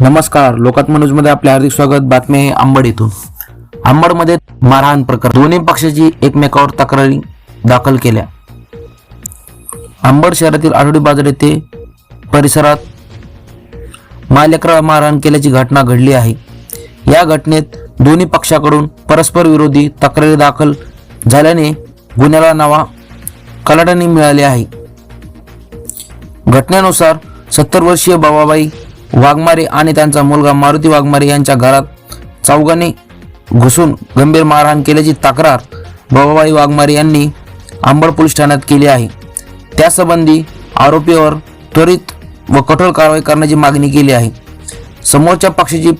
नमस्कार लोकात्म न्यूजमध्ये आपले हार्दिक स्वागत. बातमी आहे आंबड येथून आंबडमध्ये मारहाण प्रकार दोन्ही पक्षाची एकमेकावर तक्रारी दाखल केल्या. आंबड शहरातील आठवडी बाजार येथे परिसरात मालेकरा मारहाण केल्याची घटना घडली आहे. या घटनेत दोन्ही पक्षाकडून परस्पर विरोधी तक्रारी दाखल झाल्याने गुन्ह्याला नावा कलाटणी मिळाली आहे. घटनेनुसार सत्तर वर्षीय बाबाबाई वाघमारे आणि त्यांचा मुलगा मारुती वाघमारे यांच्या घरात चौघांनी घुसून गंभीर मारहाण केल्याची तक्रार बाबाबाई वाघमारे यांनी आंबड पोलीस ठाण्यात केली आहे. त्यासंबंधी आरोपीवर त्वरित व कठोर कारवाई करण्याची मागणी केली आहे. समोरच्या पक्षाची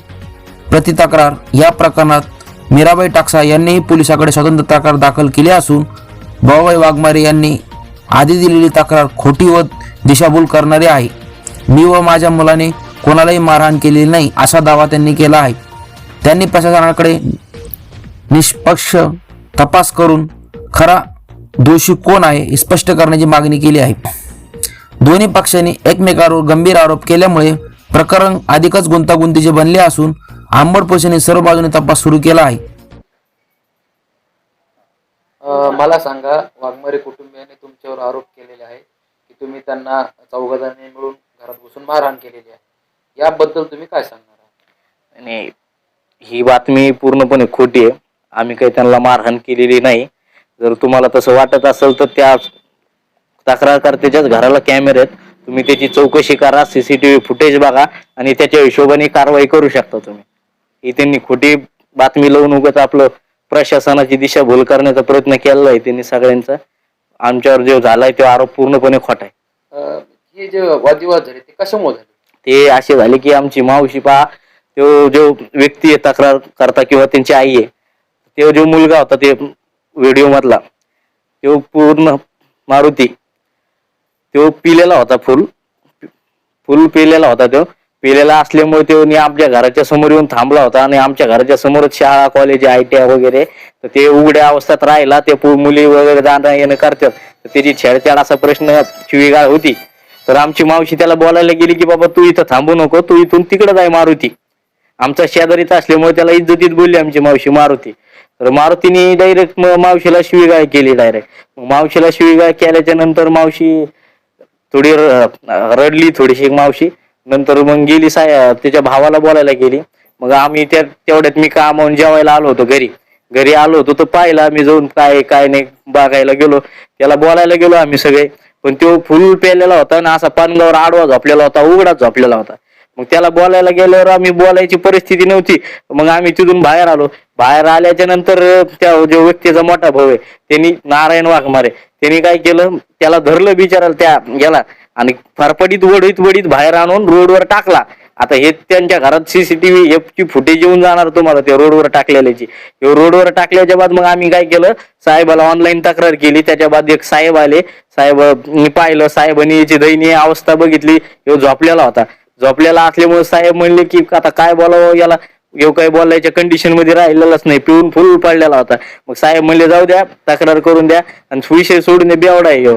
प्रतितक्रार या प्रकरणात मीराबाई टाकसा यांनीही पोलिसाकडे स्वतंत्र तक्रार दाखल केली असून बाबाबाई वाघमारे यांनी आधी दिलेली तक्रार खोटी व दिशाभूल करणारी आहे. मी व माझ्या मुलाने कोणालाही मारहाण केलेली नाही असा दावा त्यांनी केला आहे. त्यांनी प्रशासनाकडे निष्पक्ष तपास करून खरा दोषी कोण आहे हे स्पष्ट करण्याची मागणी केली आहे. दोन्ही पक्षांनी एकमेकांवर गंभीर आरोप केल्यामुळे प्रकरण अधिकच गुंतागुंतीचे बनले असून आंबड पोलिसांनी सर्व बाजूने तपास सुरू केला आहे. मला सांगा वाघमारे कुटुंबियांनी तुमच्यावर आरोप केलेले आहे की तुम्ही त्यांना चौघांनी मिळून घरात बसून मारहाण केलेली आहे. याबद्दल तुम्ही काय सांगणार? आणि ही बातमी पूर्णपणे खोटी आहे. आम्ही काही त्यांना मारहाण केलेली नाही. जर तुम्हाला तसं वाटत असेल तर त्या तक्रारकर्त्याच्याच घराला कॅमेरे आहेत. तुम्ही त्याची चौकशी करा सीसीटीव्ही फुटेज बघा आणि त्याच्या हिशोबाने कारवाई करू शकता तुम्ही. ही त्यांनी खोटी बातमी लावून उगत आपलं प्रशासनाची दिशाभूल करण्याचा प्रयत्न केलेला आहे त्यांनी सगळ्यांचा. आमच्यावर जो झालाय तो आरोप पूर्णपणे खोटा आहे. अ, हे जे वादविवाद झाले ते कशामुळे झाले? ते असे झाले की आमची मावशी पहा तो जो व्यक्ती आहे तक्रार करता किंवा त्यांची आई आहे तो जो मुलगा होता ते व्हिडिओ मधला तो पूर्ण मारुती तो पिलेला होता फुल फुल पिलेला होता तो. पिलेला असल्यामुळे तो आमच्या घराच्या समोर येऊन थांबला होता आणि आमच्या घराच्या समोरच शाळा कॉलेज आय टी आय वगैरे तर ते उघड्या अवस्थेत राहिला. ते पु- मुली वगैरे जाणं येणं करतात. तर त्याची छेडछाड असा प्रश्न शिवीगाळ होती. तर आमची मावशी त्याला बोलायला गेली की बाबा तू इथं थांबू नको तू इथून तिकडे जाय मारुती. आमचा शेजारीच असल्यामुळे त्याला इज्जतीत बोलली आमची मावशी मारुती. तर मारुतीने डायरेक्ट मावशीला शिवीगाळ केली डायरेक्ट मावशीला शिवीगाळ केल्याच्यानंतर मावशी थोडी रडली थोडीशी मावशी. नंतर मग गेली साय त्याच्या भावाला बोलायला गेली. मग आम्ही त्या तेवढ्यात मी कामावून जेवायला आलो होतो घरी. घरी आलो होतो तर पाहिला आम्ही जाऊन काय काय नाही बघायला गेलो. त्याला बोलायला गेलो आम्ही सगळे. पण तो फुल पेलेला होता ना असा पानगावर आडवा झोपलेला होता उघडाच झोपलेला होता. मग त्याला बोलायला गेल्यावर आम्ही बोलायची परिस्थिती नव्हती. मग आम्ही तिथून बाहेर आलो. बाहेर आल्याच्यानंतर त्या जो व्यक्तीचा मोठा भाऊ आहे त्यांनी नारायण वाघमारे त्यांनी काय केलं? त्याला धरलं बिचाराला त्या गेला आणि फरफडीत वडीत वडीत बाहेर आणून रोडवर टाकला. आता हे त्यांच्या घरात सीसीटीव्ही ची फुटेज येऊन जाणार तुम्हाला त्या रोडवर टाकलेल्याची. हे रोडवर टाकल्याच्या बाद मग आम्ही काय केलं साहेबाला ऑनलाईन तक्रार केली. त्याच्या बाद एक साहेब आले. साहेब मी पाहिलं साहेबांनी याची दयनीय अवस्था बघितली. ह्यो झोपलेला होता. झोपलेला असल्यामुळे साहेब म्हणले की आता काय बोलावं याला? ह्यो काय बोलायच्या कंडिशनमध्ये राहिलेलाच नाही. पिऊन फुल पडलेला होता. मग साहेब म्हणले जाऊ द्या तक्रार करून द्या. आणि विषय सोडून द्या बेवडा आहे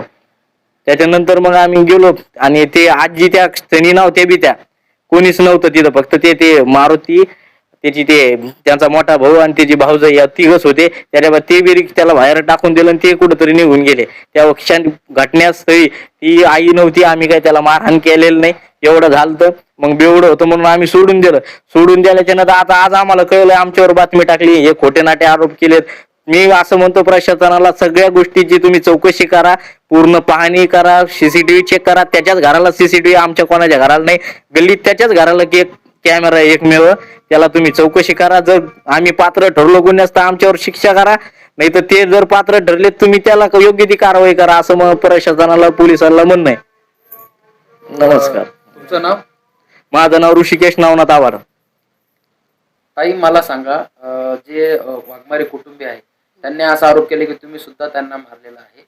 त्याच्यानंतर मग आम्ही गेलो. आणि ते आजी त्या क्षणी नव्हत्या बी त्या. कोणीच नव्हतं तिथं फक्त ते ते मारुती त्याची ते त्यांचा मोठा भाऊ आणि त्याची भाऊजाई या तिघच होते. त्याच्या ते बी त्याला बाहेर टाकून दिलं आणि ते कुठंतरी निघून गेले. त्या क्षण घटनास्थळी ती आई नव्हती आम्ही काय त्याला मारहाण केलेलं नाही. एवढं झालं मग बेवडं होतं म्हणून आम्ही सोडून दिलं. सोडून दिल्याच्या नंतर आता आज आम्हाला कळलं आमच्यावर बातमी टाकली. हे खोटे नाटे आरोप केलेत. मी असं म्हणतो प्रशासनाला सगळ्या गोष्टीची तुम्ही चौकशी करा पूर्ण पाहणी करा सीसीटीव्ही चेक करा त्याच्याच घराला सीसीटीव्ही आमच्या कोणाच्या घराला नाही. गल्लीत त्याच्याच घराला एक कॅमेरा एकमेव त्याला तुम्ही चौकशी करा. जर आम्ही पात्र ठरलो गुन्ह्यास तर आमच्यावर शिक्षा करा. नाही तर ते जर पात्र ठरले तुम्ही त्याला योग्य ती कारवाई करा असं मग प्रशासनाला पोलिसांना म्हणणं आहे. नमस्कार. तुमचं नाव? माझं नाव ऋषिकेश नवनाथ आवार ताई मला सांगा जे वाघमारे कुटुंबीय आहे त्यांनी असा आरोप केले की तुम्ही सुद्धा त्यांना मारलेला आहे.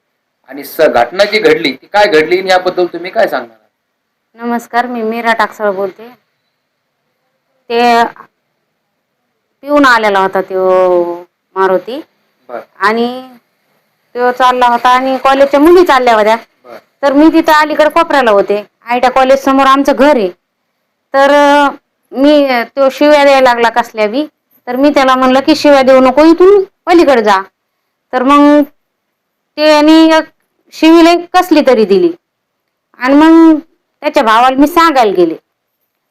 आणि स घटना जी घडली ती काय घडली आणि याबद्दल तुम्ही काय सांगणार आहात? नमस्कार मी मीरा टाकसाळ बोलते. ते पिऊन आलेला होता तो मारुती. बर. आणि तो चालला होता आणि कॉलेजच्या मुली चालल्या होत्या. बर. तर मी तिथं अलीकडे कोपऱ्याला होते. आयट्या कॉलेज समोर आमचं घर आहे. तर मी तो शिव्या द्यायला लागला कसल्या बी. तर मी त्याला म्हणलं की शिव्या देऊ नको इथून पलीकडे जा. तर मग ते आणि शिवीला कसली तरी दिली. आणि मग त्याच्या भावाला मी सांगायला गेले.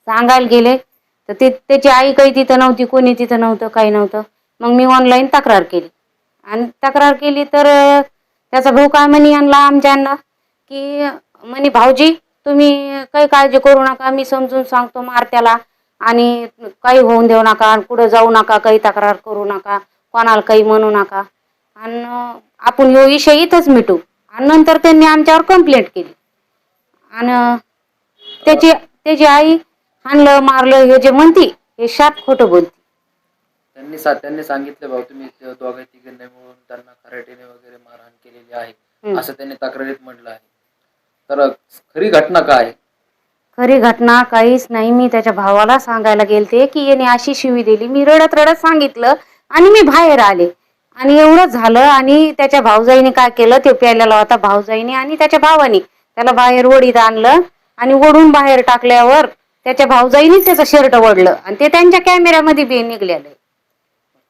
सांगायला गेले तर ते त्याची आई काही तिथं नव्हती कोणी तिथं नव्हतं काही नव्हतं. मग मी ऑनलाईन तक्रार केली. आणि तक्रार केली तर त्याचा भाऊ काय म्हणे आणला आमच्या की म्हणे भाऊजी तुम्ही काही काळजी करू नका मी समजून सांगतो मारत्याला. आणि काही होऊन देऊ नका आणि कुठं जाऊ नका काही तक्रार करू नका कोणाला काही म्हणू नका. आणि आपण ह्यो विषय इथंच मिटू. आणि नंतर त्यांनी आमच्यावर कंप्लेंट केली. आणि त्याची त्याची आई हाणलं मारलं हे जे म्हणती हे शाप खोटं बोलती. त्यांनी सा- त्यांनी सांगितलं भाऊ तुम्ही ते दोघे तिघांनी मिळून त्यांना खराटीने वगैरे मारहाण केलेली आहे. हम्म. असं त्यांनी तक्रारीत म्हटलं आहे. तर खरी घटना काय? आहे? खरी घटना काहीच नाही. मी त्याच्या भावाला सांगायला गेलते की याने अशी शिवी दिली. मी रडत रडत सांगितलं आणि मी बाहेर आले. आणि एवढं झालं आणि त्याच्या भाऊजाईने काय केलं? ते प्यायलेला होता भाऊजाईने आणि त्याच्या भावाने. त्याला बाहेर ओढीत आणलं आणि ओढून बाहेर टाकल्यावर त्याच्या भाऊजाईनेच त्याचं शर्ट ओढलं आणि ते त्यांच्या कॅमेऱ्यामध्ये बी निघलेलं.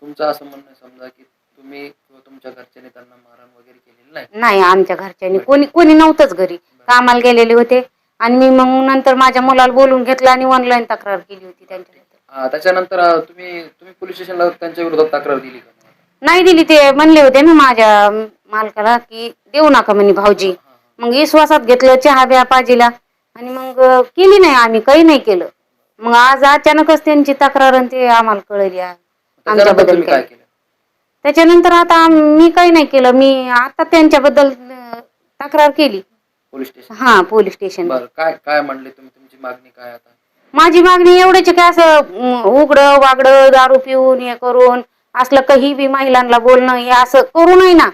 तुमचं असं म्हणणं समजा की तुम्ही तुमच्या घरच्यांनी त्यांना मारहाण वगैरे केलेली नाही? नाही आमच्या घरच्यांनी. कोणी कोणी नव्हतंच घरी. कामाला गेलेले होते. आणि मी मग नंतर माझ्या मुलाला बोलून घेतलं आणि ऑनलाईन तक्रार केली होती त्याच्यानंतर अं, तुम्ही तुम्ही पोलीस स्टेशनला त्यांच्या विरोधात तक्रार दिली का? नाही दिली ते म्हणले होते ना माझ्या मालकाला की देऊ नका म्हणे भाऊजी. मग विश्वासात घेतलं चहा ब्या पाजीला. आणि मग अं, केली नाही आम्ही काही नाही केलं. मग आज अचानकच त्यांची तक्रार आणि ते आम्हाला कळली. आहे. त्याच्यानंतर आमच्याबद्दल तुम्ही काय काय केलं? त्याच्यानंतर आता आम- मी काही नाही केलं. मी आता त्यांच्याबद्दल अं, तक्रार केली. Police station? हा पोलीस स्टेशन. बरं काय काय म्हणले तुम्ही? तुमची मागणी काय आता? माझी मागणी एवढीच आहे की असं उघडं वागडं दारू पिऊन हे करून असलं काही बी महिलांना बोलणं हे असं करू नये ना?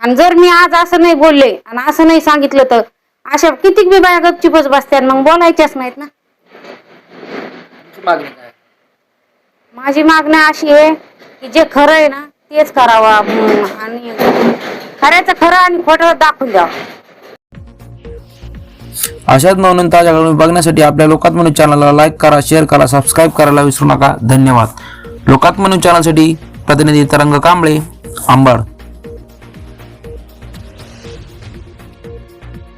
आणि जर मी आज असं नाही बोलले आणि असं नाही सांगितलं तर अशा कितीक बी बाया गपचिपच बसत्यात मग बोलायच्याच नाहीत ना. तुमची मागणी काय? माझी मागणी अशी आहे की जे खरं आहे ना तेच करावं आणि खऱ्याचं खरं आणि खोटं दाखवून द्या अशाच नवनवीन ताज्या घडामोडी बघण्यासाठी आपल्या लोकात्मनी चॅनलला लाईक करा शेअर करा सबस्क्राईब करायला विसरू नका. धन्यवाद. लोकात्मनी चॅनलसाठी प्रतिनिधी तरंग कांबळे आंबड